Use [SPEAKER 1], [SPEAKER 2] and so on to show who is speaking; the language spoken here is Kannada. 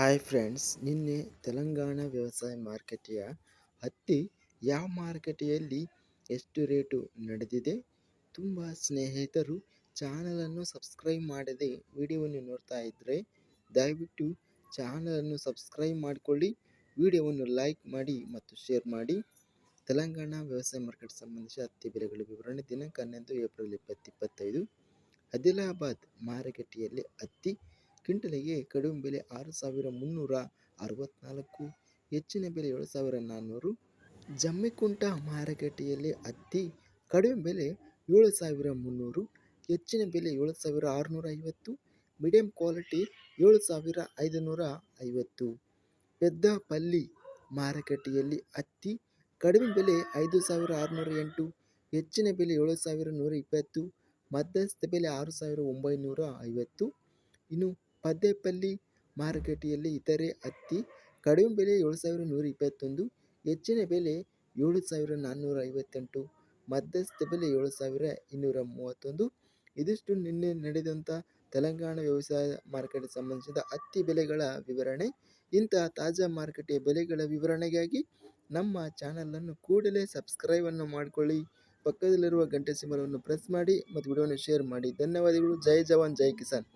[SPEAKER 1] ಹಾಯ್ ಫ್ರೆಂಡ್ಸ್ ನಿನ್ನೆ ತೆಲಂಗಾಣ ವ್ಯವಸಾಯ ಮಾರುಕಟ್ಟೆಯ ಹತ್ತಿ ಯಾವ ಮಾರುಕಟ್ಟೆಯಲ್ಲಿ ಎಷ್ಟು ರೇಟು ನಡೆದಿದೆ? ತುಂಬ ಸ್ನೇಹಿತರು ಚಾನಲನ್ನು ಸಬ್ಸ್ಕ್ರೈಬ್ ಮಾಡದೆ ವಿಡಿಯೋವನ್ನು ನೋಡ್ತಾ ಇದ್ದರೆ ದಯವಿಟ್ಟು ಚಾನಲನ್ನು ಸಬ್ಸ್ಕ್ರೈಬ್ ಮಾಡಿಕೊಳ್ಳಿ, ವಿಡಿಯೋವನ್ನು ಲೈಕ್ ಮಾಡಿ ಮತ್ತು ಶೇರ್ ಮಾಡಿ. ತೆಲಂಗಾಣ ವ್ಯವಸಾಯ ಮಾರ್ಕೆಟ್ ಸಂಬಂಧಿಸಿದ ಹತ್ತಿ ಬೆಲೆಗಳ ವಿವರಣೆ ದಿನಾಂಕ ಹನ್ನೊಂದು ಏಪ್ರಿಲ್ ಇಪ್ಪತ್ತು ಇಪ್ಪತ್ತೈದು. ಆದಿಲಾಬಾದ್ ಮಾರುಕಟ್ಟೆಯಲ್ಲಿ ಹತ್ತಿ ಕ್ವಿಂಟಲಿಗೆ ಕಡಿಮೆ ಬೆಲೆ ಆರು ಸಾವಿರ ಮುನ್ನೂರ ಅರವತ್ತ್ನಾಲ್ಕು ಹೆಚ್ಚಿನ ಬೆಲೆ ಏಳು ಸಾವಿರ ನಾನ್ನೂರು. ಜಮ್ಮಿಕುಂಟ ಮಾರುಕಟ್ಟೆಯಲ್ಲಿ ಹತ್ತಿ ಕಡಿಮೆ ಬೆಲೆ ಏಳು ಸಾವಿರ ಮುನ್ನೂರು, ಹೆಚ್ಚಿನ ಬೆಲೆ ಏಳು ಸಾವಿರ ಆರುನೂರ ಐವತ್ತು ಮೀಡಿಯಂ ಕ್ವಾಲಿಟಿ ಏಳು ಸಾವಿರ ಐದುನೂರ ಐವತ್ತು. ಪೆದ್ದಪಲ್ಲಿ ಮಾರುಕಟ್ಟೆಯಲ್ಲಿ ಹತ್ತಿ ಕಡಿಮೆ ಬೆಲೆ ಐದು ಸಾವಿರ ಆರುನೂರ ಎಂಟು, ಹೆಚ್ಚಿನ ಬೆಲೆ ಏಳು ಸಾವಿರ ನೂರ ಇಪ್ಪತ್ತು, ಮಧ್ಯಸ್ಥ ಬೆಲೆ ಆರು ಸಾವಿರ ಒಂಬೈನೂರ ಐವತ್ತು. ಇನ್ನು ಪದ್ದೇಪಲ್ಲಿ ಮಾರುಕಟ್ಟೆಯಲ್ಲಿ ಇತರೆ ಹತ್ತಿ, ಕಡಿಮೆ ಬೆಲೆ ಏಳು ಸಾವಿರ ನೂರ ಇಪ್ಪತ್ತೊಂದು ಹೆಚ್ಚಿನ ಬೆಲೆ ಏಳು ಸಾವಿರ ನಾನ್ನೂರ ಐವತ್ತೆಂಟು ಮಧ್ಯಸ್ಥ ಬೆಲೆ ಏಳು ಸಾವಿರ ಇನ್ನೂರ ಮೂವತ್ತೊಂದು ಇದಿಷ್ಟು ನಿನ್ನೆ ನಡೆದಂಥ ತೆಲಂಗಾಣ ವ್ಯವಸಾಯ ಮಾರುಕಟ್ಟೆ ಸಂಬಂಧಿಸಿದ ಹತ್ತಿ ಬೆಲೆಗಳ ವಿವರಣೆ. ಇಂತಹ ತಾಜಾ ಮಾರುಕಟ್ಟೆಯ ಬೆಲೆಗಳ ವಿವರಣೆಗಾಗಿ ನಮ್ಮ ಚಾನಲನ್ನು ಕೂಡಲೇ ಸಬ್ಸ್ಕ್ರೈಬನ್ನು ಮಾಡಿಕೊಳ್ಳಿ. ಪಕ್ಕದಲ್ಲಿರುವ ಗಂಟೆ ಸಿಂಬಲವನ್ನು ಪ್ರೆಸ್ ಮಾಡಿ ಮತ್ತು ವಿಡಿಯೋವನ್ನು ಶೇರ್ ಮಾಡಿ. ಧನ್ಯವಾದಗಳು. ಜೈ ಜವಾನ್, ಜೈ ಕಿಸಾನ್.